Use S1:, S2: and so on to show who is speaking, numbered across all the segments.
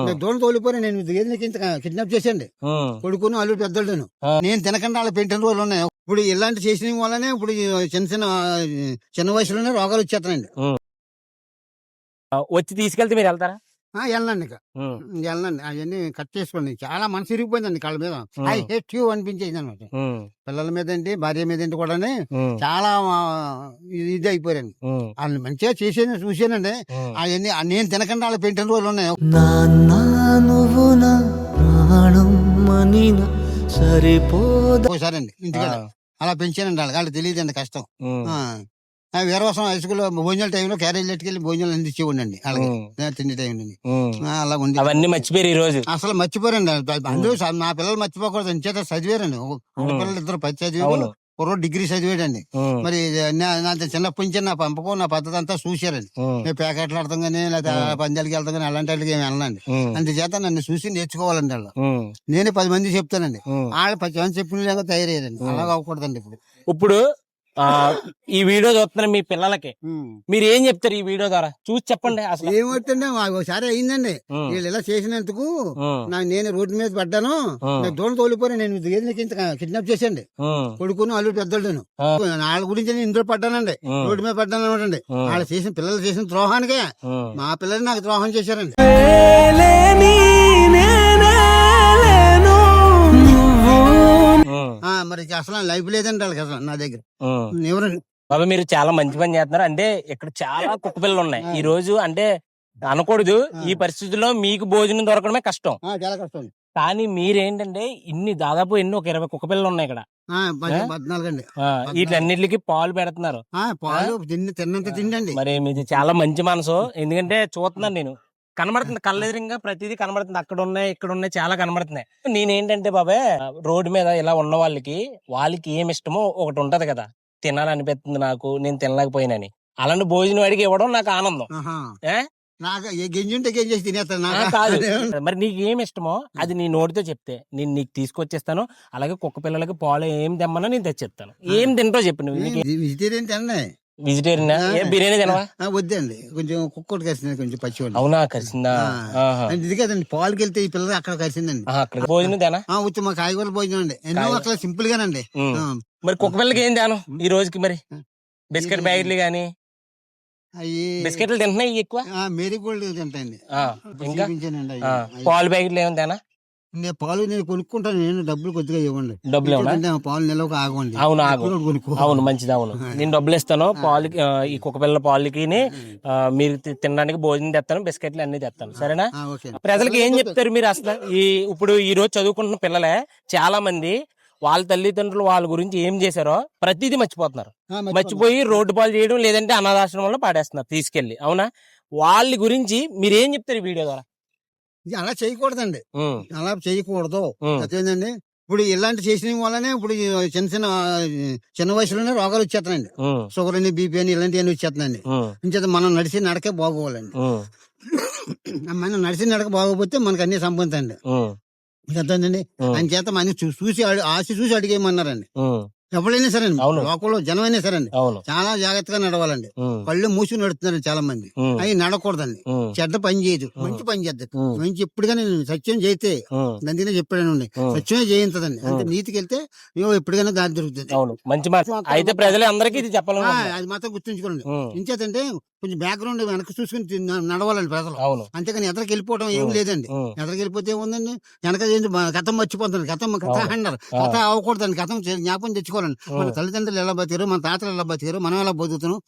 S1: నేను దూరం తోలిపోయి నేను ఏది నీకు ఇంత కిడ్నాప్ చేసండి కొడుకును అల్లుడు పెద్దోళ్ళను.
S2: ఆ.
S1: నేను తినకుండా వాళ్ళ పెంచిన రోజులు ఉన్నాయి. ఇప్పుడు ఇలాంటి చేసిన వల్లనే ఇప్పుడు చిన్న చిన్న చిన్న వయసులోనే రోగాలు వచ్చేస్తున్నాయండి
S2: వచ్చి తీసుకెళ్తే మీరు వెళ్తారా?
S1: వెళ్ళండి ఇక. వెళ్ళండి అవన్నీ కట్ చేసుకోండి. చాలా మనసు ఇరిగిపోయిందండి కాళ్ళ మీద. ఐ హేట్ యూ అనిపించేది అనమాట. పిల్లల మీద ఏంటి భార్య మీద ఏంటి కూడా చాలా ఇది అయిపోయారండి.
S2: ఉమ్,
S1: వాళ్ళు మంచిగా చేసేది చూసానండి. అవన్నీ నేను తినకుండా వాళ్ళ పెంచిన రోజులు ఉన్నాయి.
S3: నాన్న నువ్వు నా ప్రాణం మనిన సరిపోద?
S1: ఒకసారి అండి ఇంటికాడ అలా పెంచానండి వాళ్ళకి. వాళ్ళు తెలియదండి కష్టం. వీరవాసం హై స్కూల్ భోజనాల టైంలో క్యారేజ్ ఎట్టుకెళ్ళి భోజనాలు అందించి ఉండండి అలాగే తిండి టైం నుండి. అలా ఉంది.
S2: అవన్నీ మర్చిపోయారు ఈ రోజు
S1: అసలు మర్చిపోరండి. అందరూ నా పిల్లలు మర్చిపోకూడదు. ఇంచేత చదివారండి. పిల్లలు ఇద్దరు పది చదివారు
S2: అవును.
S1: కుర్రోడు డిగ్రీ చదివాడండి. మరి నా చిన్నప్పటి నుంచి నా పంపకం నా పద్ధతి అంతా చూశారండి.
S2: ఉమ్,
S1: నేను ప్యాకెట్లు ఆడతాం కానీ లేదా పందాలకి వెళ్తాం కానీ అలాంటి వాళ్ళకి ఏమి వెళ్ళండి అందుచేత నన్ను చూసి నేర్చుకోవాలండి వాళ్ళు. నేనే పది మంది చెప్తానండి. వాళ్ళు పది మంది చెప్పిన తయారయ్యారండి. అలాగ అవ్వకూడదండి ఇప్పుడు.
S2: ఇప్పుడు ఈ వీడియో చూస్తున్న మీ పిల్లలకి మీరు ఏం చెప్తారు ఈ వీడియో ద్వారా? చూసి చెప్పండి అసలు.
S1: ఏమవుతుండే ఒకసారి అయిందండి. వీళ్ళు ఇలా చేసినందుకు నేను రోడ్డు మీద పడ్డాను. దూరం తోలిపోయి నేను ఏది నీకు ఇంత కిడ్నాప్ చేసండి కొడుకును అల్లుడు పెద్దోళ్ళను.
S2: ఆ.
S1: వాళ్ళ గురించి నేను ఇందులో పడ్డానండి. రోడ్డు మీద పడ్డాను అనమాట
S2: ఉమ్,
S1: వాళ్ళు చేసిన పిల్లలు చేసిన ద్రోహానికే. మా పిల్లలు నాకు ద్రోహం చేశారండి. మరి అసలు లైఫ్ లేదండి వాళ్ళకి అసలు నా దగ్గర.
S2: ఉమ్.
S1: ఎవరండి
S2: బాబా మీరు చాలా మంచి పని చేస్తున్నారు. అంటే ఇక్కడ చాలా కుక్క పిల్లలు ఉన్నాయి. ఈ రోజు అంటే అనకూడదు. ఈ పరిస్థితుల్లో మీకు భోజనం దొరకడమే కష్టం.
S1: చాలా కష్టం.
S2: కానీ మీరేంటంటే ఇన్ని దాదాపు ఎన్ని ఒక ఇరవై కుక్క పిల్లలు ఉన్నాయి ఇక్కడ. వీటిలన్నిటికి పాలు పెడుతున్నారు.
S1: పాలు తిన్ని తిన్నంత తిండండి
S2: మరి మీది చాలా మంచి మనసు. ఎందుకంటే చూస్తున్నాను నేను. కనబడుతుంది. కళ్ళెదురుగా ప్రతిదీ కనబడుతుంది. అక్కడ ఉన్నాయి ఇక్కడ ఉన్నాయి చాలా కనబడుతున్నాయి. నేనేంటంటే బాబాయ్ రోడ్డు మీద ఇలా ఉన్న వాళ్ళకి వాళ్ళకి ఏమి ఇష్టమో ఒకటి ఉంటది కదా. తినాలనిపిస్తుంది నాకు నేను తినలేకపోయినని. అలాంటి భోజనం అడిగి ఇవ్వడం నాకు ఆనందం. ఏ?
S1: నాకు ఏ గింజ ఉంటే గింజ చేసి తినేస్తాను
S2: ఆ,
S1: నాకు
S2: కాదు మరి నీకు ఏమి ఇష్టమో అది నీ నోటితో చెప్తే నేను నీకు తీసుకొచ్చేస్తాను అలాగే కుక్క పిల్లలకి పాలు ఏం తెమ్మన్నా నేను తెచ్చిస్తాను. ఏం తింటో చెప్పు నువ్వు నీకు
S1: వెజిటేరియన్ తినండి
S2: వెజిటేరియన్ ఏ బిర్యానీ తినవా?
S1: వద్దండి. కొంచెం కుక్కటి కలిసింది కొంచెం పచ్చివాడి.
S2: అవునా కలిసిందా ఆహా.
S1: ఇది కదండి పాలకి వెళ్తే ఈ పిల్లలు అక్కడ కలిసిందండి
S2: ఆహా, అక్కడ భోజనం తేనా?
S1: వచ్చి మా కాయగూరల భోజనం అండి. ఎన్నో. అట్లా సింపుల్ గానండి
S2: మరి కుక్క పిల్లలకి ఏం తేను ఈ రోజుకి మరి? బిస్కెట్ ప్యాకెట్లు గానీ? బిస్కెట్లు తింటున్నాయి ఎక్కువ?
S1: మేరీ గోల్డ్ తింటాయండి.
S2: ఇంకా. పాలు ప్యాకెట్లు ఏమైనా తేనా?
S1: నేను పాలు నేను కొనుక్కుంటాను నేను డబ్బులు కొద్దిగా ఇవ్వండి.
S2: డబ్బులు
S1: పాలు నిలవక ఆగండి
S2: అవును, ఆగు. అవును మంచిది అవును. నేను డబ్బులు ఇస్తాను పాలకి ఆ, ఈ కుక్క పిల్లల పాలకి మీరు తినడానికి భోజనం తెస్తాను బిస్కెట్లు అన్ని తెస్తాను. సరేనా? ప్రజలకు ఏం చెప్తారు మీరు అసలు? ఈ ఇప్పుడు ఈ రోజు చదువుకుంటున్న పిల్లలే చాలా మంది వాళ్ళ తల్లిదండ్రులు వాళ్ళ గురించి ఏం చేశారో ప్రతిదీ మర్చిపోతున్నారు. మర్చిపోయి రోడ్డు పాలు చేయడం లేదంటే అనాథాశ్రమంలో పాడేస్తున్నారు తీసుకెళ్ళి అవునా? వాళ్ళ గురించి మీరు ఏం చెప్తారు ఈ వీడియో ద్వారా?
S1: ఇది అలా చేయకూడదండి. అలా చేయకూడదు.
S2: ఉమ్,
S1: అదేంటండి ఇప్పుడు ఇలాంటి చేసిన వల్లనే ఇప్పుడు చిన్న చిన్న చిన్న వయసులోనే రోగాలు వచ్చేస్తున్నాయండి
S2: ఉమ్,
S1: షుగర్ అని బీపీ అని ఇలాంటివన్నీ వచ్చేస్తున్నాయండి
S2: ఉమ్,
S1: ఇంచేత మనం నడిచి నడకే బాగోవాలండి. మనం నడిచి నడక బాగోపోతే మనకు అన్ని సంబంధండి
S2: ఉమ్,
S1: అర్థమైందండి
S2: ఉమ్,
S1: ఆయన చేత మన చూసి అడి- ఆశ చూసి అడిగేయమన్నారండి. ఎవరైనా సరే
S2: అవును.
S1: లోకంలో జనమైనా సరే అండి చాలా జాగ్రత్తగా నడవాలండి. కళ్ళు మూసి నడుతున్నారు చాలా మంది అవి నడకూడదండి. చెడ్డ పని చేయదు. మంచి పని చేద్దాం. మంచి ఎప్పటికైనా సత్యం చేస్తే నందినే చెప్పాడండి. సత్యమే చేయించదండి అంటే నీతికి వెళ్తే నువ్వు ఎప్పటికైనా దారి దొరుకుతుంది.
S2: మంచి అయితే ప్రజలందరికీ ఇది చెప్పాలి
S1: అది మాత్రం గుర్తుంచుకోండి. ఇంచేతంటే కొంచెం బ్యాక్గ్రౌండ్ వెనక చూసుకుని నడవాలండి ప్రజలు. అంతేకాని ఎదరికి వెళ్ళిపోవడం ఏం లేదండి. ఎదరికి వెళ్ళిపోతే ఏముందండి? వెనక గతం మర్చిపోతుంది గతం కథ
S2: ఆ.
S1: కథ అవ్వకూడదండి గతం చే- జ్ఞాపకం తెచ్చుకోవాలండి మన తల్లిదండ్రులు ఎలా బతికారు మన తాతలు ఎలా బతికారు మనం ఎలా బతుకుతున్నాం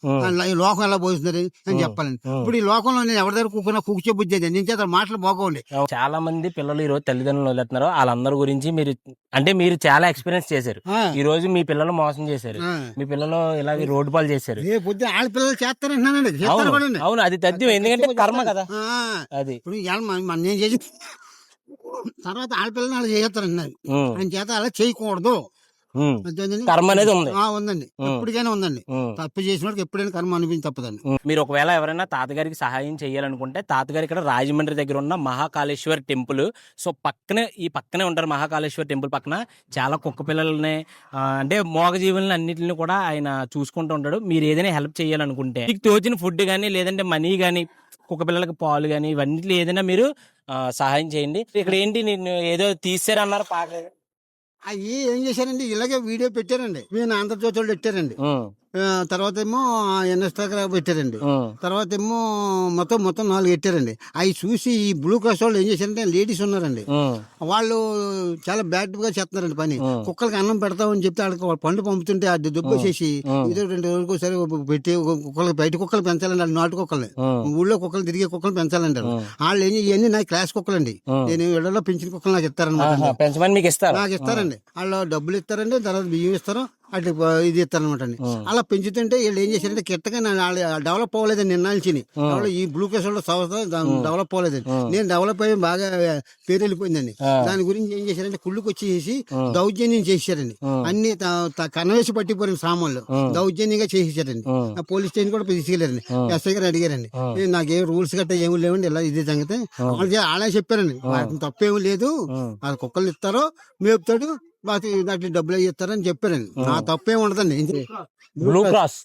S1: ఈ లోకం ఎలా పోతున్నారు అని. చెప్పాలండి. ఇప్పుడు ఈ లోకంలో నేను ఎవరి దగ్గర కూకున్నా కూర్చో బుద్ధి నేను చేత మాటలు బాగోండి
S2: చాలా మంది పిల్లలు ఈ రోజు తల్లిదండ్రులు వదిలేస్తున్నారు. వాళ్ళందరి గురించి మీరు అంటే మీరు చాలా ఎక్స్పీరియన్స్ చేశారు. ఈ రోజు మీ పిల్లలు మోసం చేశారు. మీ పిల్లలు ఇలాగే రోడ్డు పాలు చేశారు.
S1: పొద్దున ఆడపిల్లలు చేస్తారంటున్నానండి చేస్తారు
S2: అవును. అది తథ్యం. ఎందుకంటే కర్మ కదా. అది.
S1: ఇప్పుడు నేను చేసి తర్వాత ఆడపిల్లలు అలా చేస్తారంటున్నారు.
S2: ఉమ్,
S1: ఆయన చేత అలా చేయకూడదు?
S2: కర్మ అనేది ఉంది.
S1: ఉందండి. ఎప్పటికైనా ఉందండి. తప్పు చేసిన ఎప్పుడైనా కర్మ అనిపించి తప్పదండి.
S2: మీరు ఒకవేళ ఎవరైనా తాతగారికి సహాయం చేయాలనుకుంటే తాతగారు ఇక్కడ రాజమండ్రి దగ్గర ఉన్న మహాకాళేశ్వర్ టెంపుల్. సో పక్కనే ఈ పక్కనే ఉంటారు మహాకాళేశ్వర్ టెంపుల్ పక్కన. చాలా కుక్క పిల్లల్ని అంటే మోగజీవులని అన్నిటిని కూడా ఆయన చూసుకుంటూ ఉంటాడు. మీరు ఏదైనా హెల్ప్ చేయాలనుకుంటే మీకు తోచిన ఫుడ్ కానీ లేదంటే మనీ కానీ కుక్క పిల్లలకి పాలు కానీ ఇవన్నీ ఏదైనా మీరు సహాయం చేయండి. ఇక్కడ ఏంటి నేను ఏదో తీసారన్నారు పాక
S1: అవి ఏం చేశారండి? ఇలాగే వీడియో పెట్టారండి. నేను ఆంధ్రజ్యోతి పెట్టారండి. తర్వాత ఏమో ఇన్స్టాగ్రామ్ పెట్టారండి. తర్వాత ఏమో మొత్తం మొత్తం నాలుగు పెట్టారండి అవి చూసి ఈ బ్లూ క్రాస్ వాళ్ళు ఏం చేశారంటే లేడీస్ ఉన్నారండి. వాళ్ళు చాలా బ్యాడ్గా చేస్తున్నారండి పని. కుక్కలకి అన్నం పెడతామని చెప్తే వాళ్ళకి వాళ్ళ పండు పంపుతుంటే అది దుబ్బేసేసి. ఇదో రెండు రోజులకు ఒకసారి పెట్టి ఒక కుక్కలకి బయట కుక్కలు పెంచాలండి వాళ్ళు నాటు కుక్కల్ని. ఊళ్ళో కుక్కలు తిరిగే కుక్కలు పెంచాలంటారు
S2: ఉమ్.
S1: వాళ్ళు ఏం ఇవన్నీ నా క్లాస్ కుక్కలండి. నేను ఇళ్ళలో పెంచిన కుక్కలు నాకు ఇస్తారనమాట
S2: ఆహా, పెంచమని మీకు ఇస్తారు?
S1: నాకు ఇస్తారండి. వాళ్ళు డబ్బులు ఇస్తారండి తర్వాత బియ్యం ఇస్తారు. అటు ఇది ఇస్తారనమాట అండి
S2: ఉమ్.
S1: అలా పెంచుతుంటే వీళ్ళు ఏం చేశారంటే కిట్టగా డెవలప్ అవ్వలేదండి నిన్నాల్చిని ఈ బ్లూ కేస్ వాళ్ళ సంస్థ డెవలప్ అవ్వలేదండి నేను డెవలప్ అయ్యి బాగా పేరు వెళ్ళిపోయిందండి. దాని గురించి ఏం చేశారంటే కుళ్ళుకి వచ్చేసి. దౌర్జన్యం చేశారండి. అన్ని కనవేసి పట్టిపోయిన సామాన్లు. దౌర్జన్యంగా చేసేసారండి పోలీస్ స్టేషన్ కూడా
S2: తీసుకెళ్ళారండి.
S1: ఎస్ఐ గారు అడిగారండి.
S2: ఉమ్.
S1: "ఏ, నాకేం రూల్స్ గట్రా ఏమి లేవండి ఇలా ఇదే సంగతి. వాళ్ళకి అలా చెప్పారండి. వాటిని తప్పేమీ లేదు. ఆ. కుక్కలు ఇస్తారో మేపుతాడు దాంట్లో డబ్బులు ఇస్తారని చెప్పారండి. నా తప్పేం ఉండదండి.
S2: Blue cross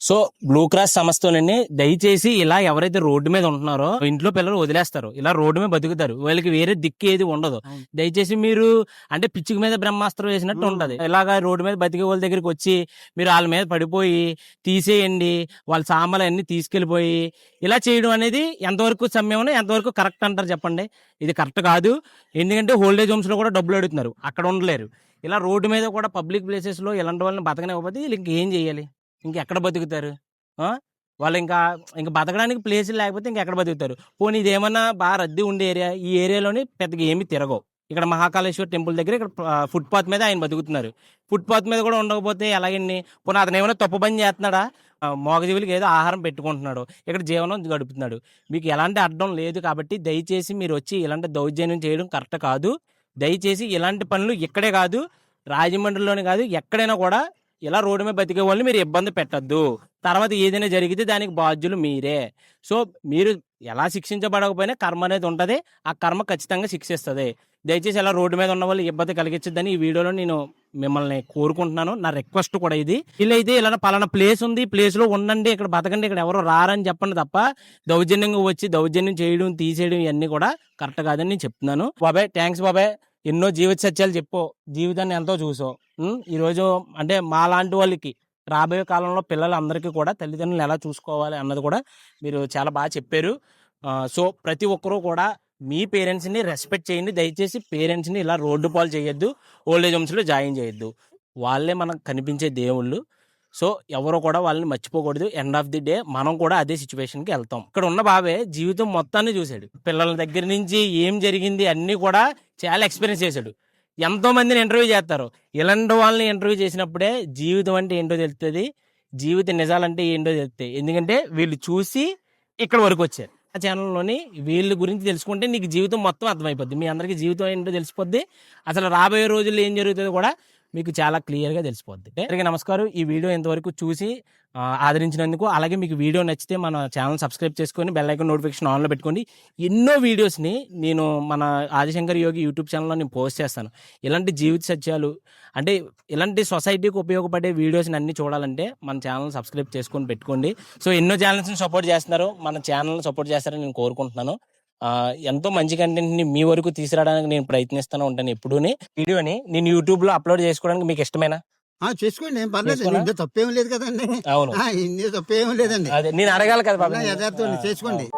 S2: so blue cross సంస్థలోని దయచేసి ఇలా ఎవరైతే రోడ్డు మీద ఉంటున్నారో ఇంట్లో పిల్లలు వదిలేస్తారు. ఇలా రోడ్డు మీద బతుకుతారు. వాళ్ళకి వేరే దిక్కు ఏది ఉండదు. దయచేసి మీరు అంటే పిచ్చికి మీద బ్రహ్మాస్త్రం వేసినట్టు ఉంటది. ఇలాగా రోడ్డు మీద బతికే వాళ్ళ దగ్గరికి వచ్చి మీరు వాళ్ళ మీద పడిపోయి తీసేయండి వాళ్ళ సామాన్లు అన్ని తీసుకెళ్ళిపోయి ఇలా చేయడం అనేది ఎంతవరకు సమయం ఎంతవరకు కరెక్ట్ అంటారు చెప్పండి? ఇది కరెక్ట్ కాదు. ఎందుకంటే ఓల్డేజ్ హోమ్స్లో కూడా డబ్బులు అడుగుతున్నారు. అక్కడ ఉండలేరు. ఇలా రోడ్డు మీద కూడా పబ్లిక్ ప్లేసెస్లో ఇలాంటి వాళ్ళని బతకనివ్వకపోతే వీళ్ళు ఇంకేం చేయాలి? ఇంకెక్కడ బతుకుతారు? వాళ్ళు ఇంకా ఇంకా బతకడానికి ప్లేస్ లేకపోతే ఇంకెక్కడ బతుకుతారు? పోనీ ఇదేమన్నా బాగా రద్దీ ఉండే ఏరియా ఈ ఏరియాలోని పెద్దగా ఏమీ తిరగవు. ఇక్కడ మహాకాళేశ్వర టెంపుల్ దగ్గర ఇక్కడ ఫుట్పాత్ మీద ఆయన బతుకుతున్నారు. ఫుట్పాత్ మీద కూడా ఉండకపోతే ఎలాగండి? పోనీ అతను ఏమైనా తప్పు పని చేస్తున్నాడా? ఆ, మోగజీవులకి ఏదో ఆహారం పెట్టుకుంటున్నాడు. ఇక్కడ జీవనం గడుపుతున్నాడు. మీకు ఎలాంటి అడ్డం లేదు కాబట్టి దయచేసి మీరు వచ్చి ఇలాంటి దౌర్జన్యం చేయడం కరెక్ట్ కాదు. దయచేసి ఇలాంటి పనులు ఇక్కడే కాదు రాజమండ్రిలోనే కాదు ఎక్కడైనా కూడా ఇలా రోడ్డు మీద బతికే వాళ్ళని మీరు ఇబ్బంది పెట్టద్దు. తర్వాత ఏదైనా జరిగితే దానికి బాధ్యులు మీరే. సో మీరు ఎలా శిక్షించబడకపోయినా కర్మ అనేది ఉంటుంది. ఆ కర్మ ఖచ్చితంగా శిక్షిస్తుంది. దయచేసి ఇలా రోడ్డు మీద ఉన్న వాళ్ళు ఇబ్బంది కలిగించద్దని ఈ వీడియోలో నేను మిమ్మల్ని కోరుకుంటున్నాను. నా రిక్వెస్ట్ కూడా ఇది. వీళ్ళైతే ఇలా పలానా ప్లేస్ ఉంది ప్లేస్లో ఉండండి ఇక్కడ బతకండి ఇక్కడ ఎవరు రారని చెప్పండి తప్ప దౌర్జన్యంగా వచ్చి దౌర్జన్యం చేయడం తీసేయడం ఇవన్నీ కూడా కరెక్ట్ కాదని నేను చెప్తున్నాను. బాబాయ్ థ్యాంక్స్ బాబాయ్. ఎన్నో జీవిత సత్యాలు చెప్పు. జీవితాన్ని ఎంతో చూసో. ఈరోజు అంటే మా లాంటి వాళ్ళకి రాబోయే కాలంలో పిల్లలందరికీ కూడా తల్లిదండ్రులు ఎలా చూసుకోవాలి అన్నది కూడా మీరు చాలా బాగా చెప్పారు. సో ప్రతి ఒక్కరూ కూడా మీ పేరెంట్స్ని రెస్పెక్ట్ చేయండి. దయచేసి పేరెంట్స్ని ఇలా రోడ్డు పాలు చేయొద్దు. ఓల్డ్ ఏజ్ హోమ్స్లో జాయిన్ చేయొద్దు. వాళ్ళే మనకు కనిపించే దేవుళ్ళు. సో ఎవరో కూడా వాళ్ళని మర్చిపోకూడదు. ఎండ్ ఆఫ్ ది డే మనం కూడా అదే సిచ్యువేషన్కి వెళ్తాం. ఇక్కడ ఉన్న బాబే జీవితం మొత్తాన్ని చూశాడు. పిల్లల దగ్గర నుంచి ఏం జరిగింది అన్నీ కూడా చాలా ఎక్స్పీరియన్స్ చేశాడు. ఎంతో మందిని ఇంటర్వ్యూ చేస్తారు. ఇలాంటి వాళ్ళని ఇంటర్వ్యూ చేసినప్పుడే జీవితం అంటే ఏంటో తెలుస్తుంది జీవిత నిజాలంటే ఏంటో తెలుస్తాయి ఎందుకంటే వీళ్ళు చూసి ఇక్కడ వరకు వచ్చారు. ఆ ఛానల్లోని వీళ్ళ గురించి తెలుసుకుంటే నీకు జీవితం మొత్తం అర్థమైపోద్ది. మీ అందరికీ జీవితం ఏంటో తెలిసిపోద్ది. అసలు రాబోయే రోజుల్లో ఏం జరుగుతుందో కూడా మీకు చాలా క్లియర్గా తెలిసిపోద్ది. అందరికీ నమస్కారం. ఈ వీడియో ఇంతవరకు చూసి ఆదరించినందుకు అలాగే మీకు వీడియో నచ్చితే మన ఛానల్ సబ్స్క్రైబ్ చేసుకొని బెల్ ఐకాన్ నోటిఫికేషన్ ఆన్లో పెట్టుకోండి. ఎన్నో వీడియోస్ని నేను మన ఆదిశంకర్ యోగి యూట్యూబ్ ఛానల్లో నేను పోస్ట్ చేస్తాను. ఇలాంటి జీవిత సత్యాలు అంటే ఇలాంటి సొసైటీకి ఉపయోగపడే వీడియోస్ని అన్ని చూడాలంటే మన ఛానల్ సబ్స్క్రైబ్ చేసుకొని పెట్టుకోండి. సో ఎన్నో ఛానల్స్ని సపోర్ట్ చేస్తున్నారు మన ఛానల్ని సపోర్ట్ చేస్తారని నేను కోరుకుంటున్నాను. ఎంతో మంచి కంటెంట్ని మీ వరకు తీసుకురావడానికి నేను ప్రయత్నిస్తూనే ఉంటాను ఎప్పుడూని. వీడియోని నేను యూట్యూబ్లో అప్లోడ్ చేసుకోవడానికి మీకు ఇష్టమేనా?
S1: చేసుకోండి ఏం పర్లేదు? ఇందులో తప్పేం లేదు కదండి.
S2: అవును.
S1: ఇందులో తప్పేం లేదండి.
S2: అదే నేను అడగాలి కదా
S1: యథార్థం చేసుకోండి.